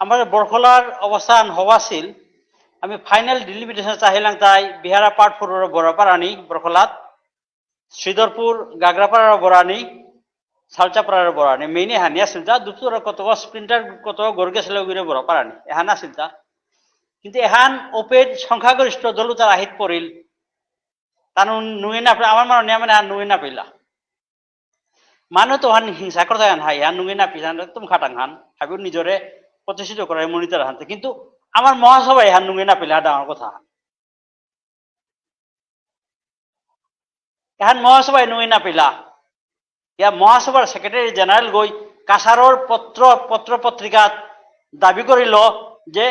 আমার বরখলার অবস্থান হওয়াছিল আমি ফাইনাল ডিলিমিটেশন চাহিলাম তাই বিহারা পাট ফুরের বড়পাড়ানি বরখলাত শ্রীধরপুর গাগরাপাড়ার বরানি সালচাপাড়ার বরানি মেইনে হানি আছিল তা দুপুর কত স্প্রিন্টার কত গড় গেছিল ওগুলো বড়পাড়ানি এহান আছিল তা কিন্তু এহান ওপেন সংখ্যাগরিষ্ঠ দল তার আহিত পড়িল তানু নুয়ে না আমার মানে নিয়ে মানে নুয়ে না পেলা মানুহ তো হান হিংসা করতে হান হাই হান নুয়ে না পিছান একদম খাটাং হান। হাবি নিজরে প্রতিষ্ঠিত করে মনিটার হানতে কিন্তু আমার মহাসভায় হান নুয়ে না পেলে ডাঙর কথা। এহান মহাসভায় নুয়ে না পেলা। ইয়া মহাসভার সেক্রেটারি জেনারেল গৈ কাছাৰৰ পত্ৰ পত্ৰ পত্ৰিকাত দাবি কৰিল যে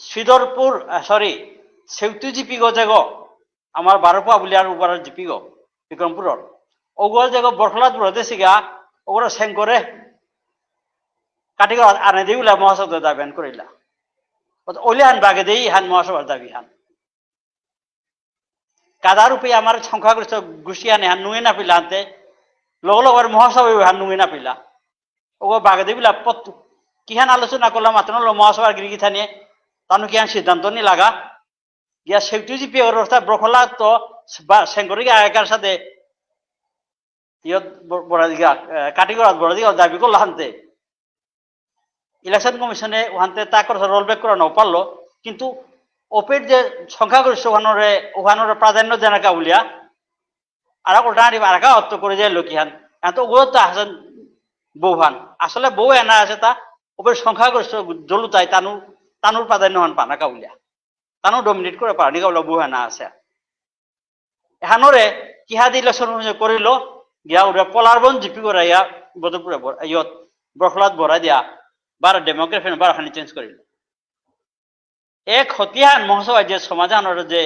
শ্ৰীধৰপুৰ চৰি চেউটি জিপি গো যে গো আমাৰ বাৰপোৱা বুলি আৰু ওপৰৰ জিপি গো, বিক্ৰমপুৰৰ। যে গো বরখলাত বুড়াতে সিগা ওগুলো সেং করে কাটি আনে দিই উলা মহাসভা দাবি হান করিলা ওইলে হান বাগে দেই, হান মহাসভার দাবি হান। কাদার উপে আমার সংখ্যাগরিষ্ঠ গুছি আনে হান নুয়ে না পিলা আনতে, লগ লগ মহাসভা হান নুয়ে না পিলা। ও বাগে দিবিলা পত কিহান আলোচনা করলাম মাত্র মহাসভার গিরিগি থানিয়ে তানু কিহান সিদ্ধান্ত নি লাগা? গিয়া সেফটি জিপি অবস্থা ব্রখলা তো সেঙ্করিকে আগেকার সাথে ইয়ত বড় দিঘা কাটিগড়াত বড় দিঘা দাবি করল হানতে ইলেকশন কমিশনে ওহানতে তা করে রোল ব্যাক করানো পারল। কিন্তু ওপের যে সংখ্যাগরিষ্ঠ ওখানোরে ওখানোরে প্রাধান্য জানাকা উলিয়া আর ওটা আরেকা অর্থ করে যায় লোকিহান এত ওগুলো তো আসেন বৌহান আসলে বউ এনা আছে তা, ওপর সংখ্যাগরিষ্ঠ জলুতাই তানু, তানুর প্রাধান্য হন পানা কাউলিয়া তানু ডমিনেট করে পারানি কাউলা বউ এনা আছে। এখানোরে কিহা দি ইলেকশন করিল, গিয়া ওরা পলারবন জিপি করে ইয়া বদরপুরে ইয়ত বরখলাত বড়াই দিয়া বারা ডেমোক্রেট বারা খানি চেঞ্জ করিল। এক হতিয়ান মহাসভায় যে সমাধানের যে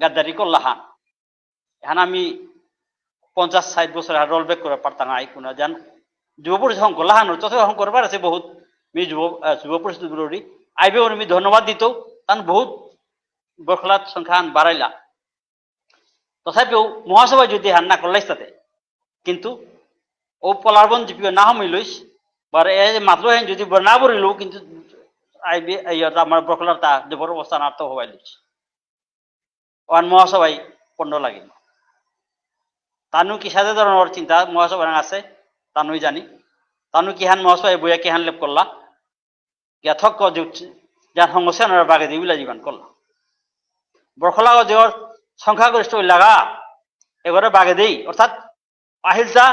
গাদ্দারি করলা হান, এখন আমি পঞ্চাশ ষাট বছর রোল ব্যাক করে পারতাম আই কোনো জান যুব পরিষদ অঙ্ক লাহানো তথা অঙ্ক করবার আছে বহুত। মি যুব যুব বিরোধী আইবে আমি ধন্যবাদ দিত, তান বহুত বরখলাত সংখ্যা হান বাড়াইলা। তথাপিও মহাসভায় যদি হান না করলাইস তাতে, কিন্তু ও পলারবন জিপি না হমিলইস বার এ মাত্র হেন যদি না বরিল কিন্তু আইবি আমার বরখলার তা জবর অবস্থান আর্থ হবাই লইস ওয়ান মহাসভায় পণ্য লাগিল। তানু কি সাথে ধরনের চিন্তা মহাসভা আছে, তানুই জানি। তানু কিহান মহাসভায় বইয়া কিহান লেপ করলা যথক যার সংগঠনের বাগে দিবিলা জীবন করলা বরখলা দেওয়ার সংখ্যাগরিষ্ঠ লাগা এবারে বাগে দেই। অর্থাৎ আহিলসা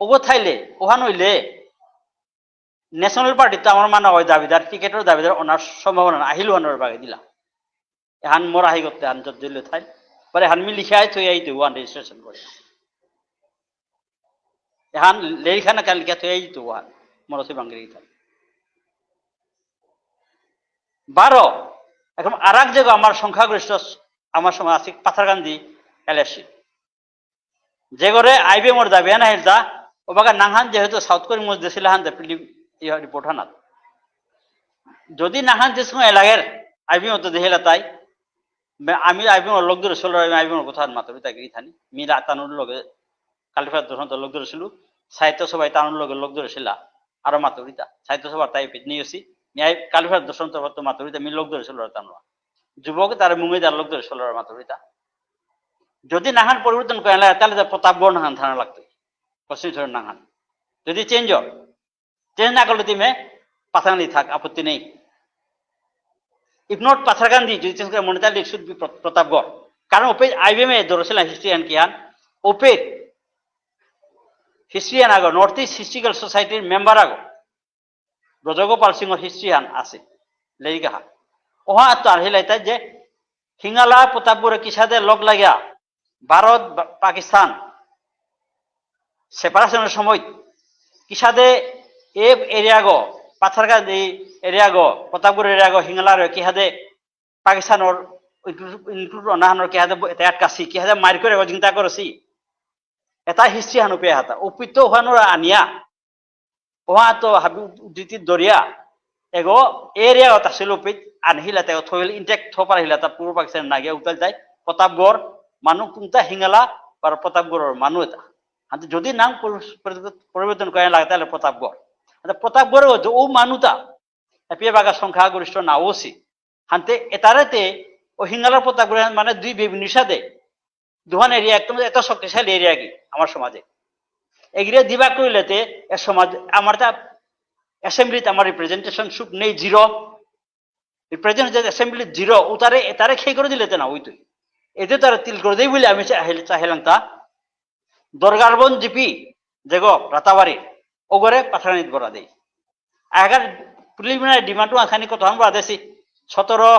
ওগো থাইলে ওহান হইলে ন্যাশনাল পার্টি তো আমার মানে হয় দাবিদার টিকেটের দাবিদার, ওনার সম্ভাবনা আহিল ওয়ানোর বাগে দিলা এহান মোর আহি করতে হান দিলে থাই। পরে হান মি লিখাই থই আইতে ওয়ান রেজিস্ট্রেশন করে। এহান লেখানা কাল লিখা থই আইতে ওয়ান মরসি বাঙ্গিরি থাই। বারো, এখন আর এক জায়গা আমার সংখ্যাগরিষ্ঠ, আমার সময় আছে পাথারকান্দি এলএসসি। যে করে আইবি মোর দাবি না হেলতা ও বাগা নাহান যেহেতু সাউথ কোরিয়ান মধ্যে দিয়েছিল হান রিপোর্ট হানাত যদি নাহান যে সময় এলাগের আইবি মতো দেখিলা তাই আমি আইবি লোক ধরে ছিল আমি আইবি কথা মাতবি তাকে থানি। মি তানুর লগে কালিফার দর্শন লোক ধরেছিল সাহিত্য সভায় তানুর লগে লোক ধরেছিলা আরও মাতবরিতা সাহিত্য সভার তাই নিয়ে আসি। ন্যায় কালিফার দর্শন তো মাতবরিতা মি লোক ধরেছিল তানুয়া যুবক তার মুঙ্গি যার লোক ধরেছিল মাতবরিতা যদি নাহান পরিবর্তন করে না তাহলে প্রতাপগড় নাহান থানা লাগতো। পশ্চিম নাহান। যদি চেঞ্জ হয় চেঞ্জ না করলে তুমি পাথারকান্দি থাক, আপত্তি নেই। ইফ নট পাথারকান্দি যদি চেঞ্জ করে মনে তাহলে শুড বি প্রতাপগড়। কারণ ওপে আইবিএম এ ধরেছিলাম হিস্ট্রিয়ান কিয়ান ওপে হিস্ট্রিয়ান আগো নর্থ ইস্ট হিস্ট্রিক্যাল সোসাইটির মেম্বার আগো। ব্রজগোপাল সিংহর হিস্ট্রিয়ান আছে লেরিকাহা ওহা তো আর হিলাইতা যে হিঙালা, প্রতাপগড়ে কিসাদে লগ লাগিয়া ভারত পাকিস্তান সেপারেশনের সময় কিসাদে এ এরিয়া গো পাথারকান এই এরিয়া গো প্রতাপগড় এরিয়া গো হিঙ্গালার কিহাদে পাকিস্তানর ইনক্লুড অনাহানোর কিহাদে এটা আটকাছি কিহাদে মার করে গো চিন্তা করছি এটা হিস্ট্রি হানু পে হাতা। উপিত ওহানোর আনিয়া ওহা তো হাবি উদিতি দরিয়া এগো এরিয়া তা সিলোপিত আনহিলা তাই থইল ইনটেক থপার হিলা তা পূর্ব পাকিস্তান নাগে উতাল যায়। প্রতাপগড় মানুহ কোনটা হিঙ্গালা আর প্রতাপগড়ের মানুহ এটা। যদি নাম পরি- পরিবর্তন করে লাগে তাহলে প্রতাপগড় ও মানুষটা এপিএ বাগা সংখ্যাগরিষ্ঠ নাওসি হান্তে এতারেতে ও হিঙ্গালার পতাগুলো মানে দুই সাথে দুহান এরিয়া একদম এত শক্তিশালী এরিয়া কি, আমার সমাজে। এগিয়ে দিবা কইলেতে এ সমাজ, আমার তা অ্যাসেম্বলিতে আমার রিপ্রেজেন্টেশন সুপ নেই, জিরো। রিপ্রেজেন্টেটিভ অ্যাসেম্বলি জিরো উতারে এতারে খেয়ে করে দিলেতে না, ওই তুই। এতে তারা তিল করে দেই বলে আমি চাহিল, চাহিলাম তা। দরগারবন জিপি যেগো রাতাবাড়ি। ওগরে পাথারানিত বরা দেই আগার প্রিলিমিনারি ডিমান্ডও আখানি কত হাম বরা দেছি? সতেরো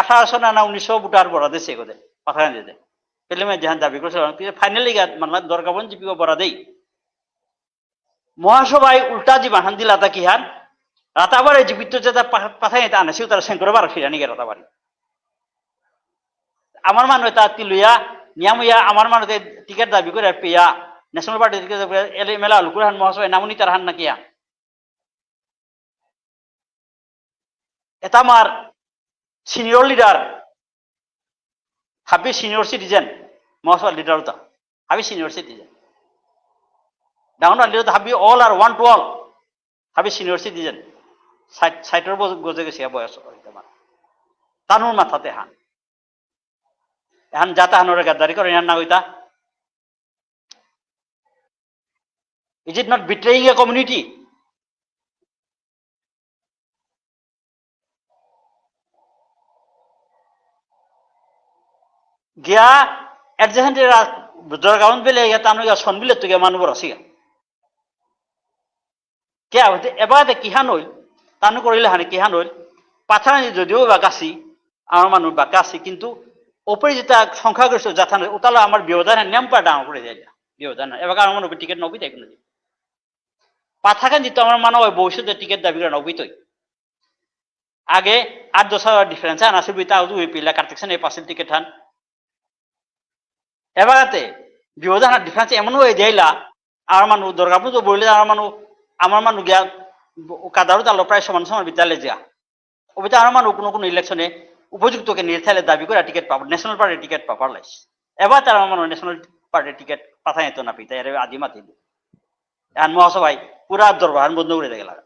আঠারোশো না না উনিশশো বুটার বরা দেছে এগোতে পাথারানি দিতে প্রিলিমিনারি যেহান দাবি করেছিল ফাইনালি মানে দরগাবন জিপি বরা দেই? মহাসভায় উল্টা জি বাহান দিলা তা কি হান রাতাবারে জীবিত যেটা পাথাই তা আনাসিও তারা সেঙ্করে বার ফিরানি গে রাতাবাড়ি আমার মানুষ তা তিলুয়া নিয়ামইয়া আমার মানুষ টিকিট দাবি করে পেয়া ন্যাশনাল পার্টি টিকিট এলে মেলা লুকুর হান মহাসভায় নামনি তার হান নাকিয়া এটা আমার সিনিয়র লিডার হাবি সিনিয়র সিটিজেন মহাসভা লিডার হাবি সিনিয়র সিটিজেন ডাউন লিডার হাবি all are one to all হাবি সিনিয়র সিটিজেন ষাট গজে গেছে বয়স আমার তানুর মাথাতে হান। এখন যাতা হানোরে গাদ্দারি করে না ওইটা is it not betraying a community গিয়া এডজাসেন্ট দরগাউন বেলে গিয়া তানু গিয়া সন বিলে তো গিয়া। মানুষ আছে কে হতে এবার কিহান হইল? তানু করিলে হানি কিহান হইল? পাথারানি যদিও বাকাছি আমার মানুষ বাকাছি কিন্তু ওপরে যেটা সংখ্যাগরিষ্ঠ যাথান ওতালা আমার ব্যবধান নিয়ম পা ডাঙর করে যায়। ব্যবধান এবার আমার টিকিট নবি তাই কোনো পাথাখান যেহেতু আমার মানুষ ভবিষ্যতে টিকিট দাবি করে নবি তৈ। আগে আট দশ হাজার ডিফারেন্স আন আসবে তাও দুই পিলা কার্তিক সেন এই পাশের টিকিট হান। এবারাতে ব্যবধান ডিফারেন্স এমন হয়ে যাইলা আমার মানুষ দরকার পুজো বললে আমার মানুষ আমার মানুষ গিয়া কাদারও তালো প্রায় সমান সমান বিদ্যালয়ে যা। ওবিতে আমার মানুষ কোনো কোনো ইলেকশনে উপযুক্তকে নির্থালে দাবি করে টিকিট পাবো ন্যাশনাল পার্টির টিকিট পাবার লাইস এবার তারা আমার ন্যাশনাল পার্টির টিকিট পাঠাই তো না পিতা এর আদি মাতি এখন মহাসভায় পুরা দরবার বন্ধ করে লাগা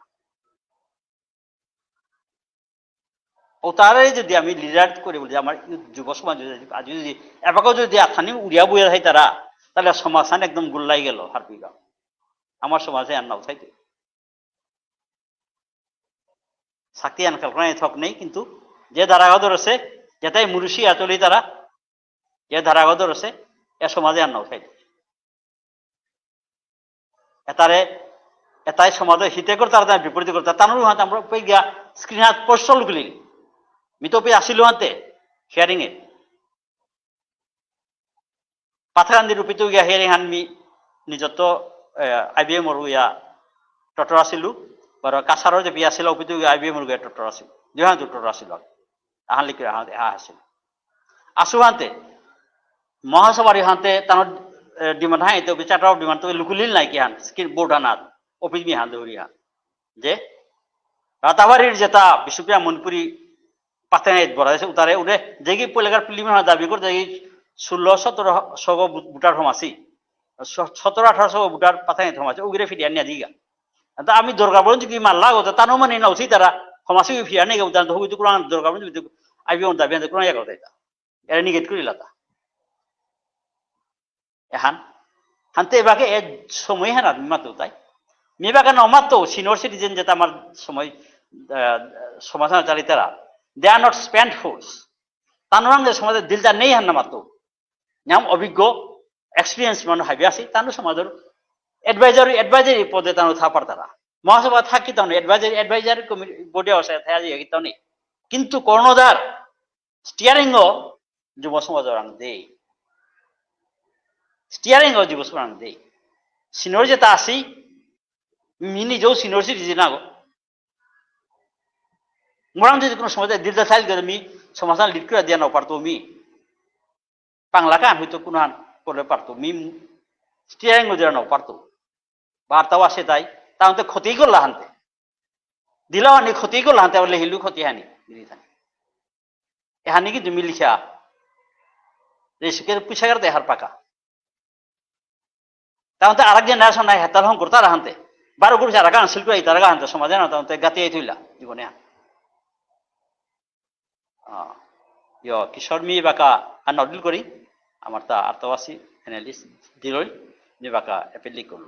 ও তারাই যদি আমি লিডার করে বলি, আমার যুব সমাজ আজ যদি এবাকেও যদি আথানি উড়িয়া বইয়া থাই তারা, তাহলে সমাধান একদম গুল্লাই গেল হারপিগা আমার সমাজে আর নাও থাইতে শাক্তি আনকাল থক নেই, কিন্তু যে ধারাগত আছে যেটাই মুরুষি আচলি তারা, যে ধারাগত আছে এ সমাজে আর নাও থাইতে এটারে এটাই হিতে করে তারা বিপরীত করতে তানোর হাতে আমরা পে গিয়া স্ক্রিন হাত পোস্টল গুলি মিতো পে আসিল হাতে হিয়ারিং এ। পাথাকান্দি রূপিত গিয়া হিয়ারিং হান মি নিজত আই বি এম ইয়া টটর আছিলো। বাৰু কাছাৰৰ যে বিয়া আছিল, অপিতো আই বি এমৰ গিয়া টটৰ আছিল। দুহান টটৰ আছিল। আহান লিখি আহা আহা আছিল। আছো হান্তে মহাসভার হাতে তানোর ডিমান্ড হাই তো চারটা ডিমান্ড তো লুকুলিল নাই কি হান স্কিন বোর্ড হানাত অফিস মি হান দৌড়ি হান যে রাতাবাড়ির যেটা বিশ্বপ্রিয়া মণিপুরি পাতে বড় আছে উতারে উঠে যেগি পয়লাকার প্রিলিমিন দাবি করে যেগি ষোলো সতেরো শগ বুটার সমাসি সতেরো আঠারোশো বুটার পাতাই সমাসি উগিরে ফিরিয়া নিয়ে দিগা। তা আমি দরকার বলুন যদি মাল্লা হতো তানো মানে না উঠি তারা সমাসি ফিরিয়া নিয়ে গেল তার হইতো কোরআন দরকার বলুন আইবি দাবি আনতে কোরআন এক কথা এরা নিগেট করিলা তা। এহান। হানতে এবাকে এ সময় হেন আমি মাতো তাই। মেবাকে নমাতো সিনিয়র সিটিজেন যেটা আমার সময় সমাধান চালিতারা they are not spend force তানোরাং যে সমাজের দিলটা নেই হান না মাতো নাম অভিজ্ঞ এক্সপিরিয়েন্স মানুষ হাবি আসি তানো সমাজের এডভাইজারি এডভাইজারি পদে তানো থাপার তারা। মহাসভা থাকি তানো এডভাইজারি এডভাইজারি বোর্ডে আসে থাকি তানি কিন্তু কর্ণধার স্টিয়ারিংও যুব সমাজের আং দেই। স্টিয়ারিংও যুব সমাজ দেই। সিনিয়র যেটা আসি নিজেও সিনিয়র সিটিজেন আগো মোরাম যদি কোনো সমাজে দিলটা চাইল গেলে মি সমাধান লিড করে দিয়া পারতো মি। বাংলা কান হয়তো কোনো করলে পারতো, মি স্টিয়ারিং দিয়া নাও পারতো। বার্তাও আসে তাই তাহলে ক্ষতি করলা হানতে। দিলাও আনি ক্ষতি করলা হানতে বলে হিলু ক্ষতি হানি এহানি কিন্তু মিলিখা রেসুকের পুষাগার দেহার পাকা। তাহলে আর এক জেনারেশন নাই, হেতাল হং করতার হানতে। বারো গ্রুপ যারা গান শিল্পী তারা গান তো সমাধান হতাম তো গাতে তুইলা জীবনে কিশোর মি বাকা আর নডল করি আমার তা আর্তবাসী এনালিস্ট দিল মি বাকা অ্যাপেল করল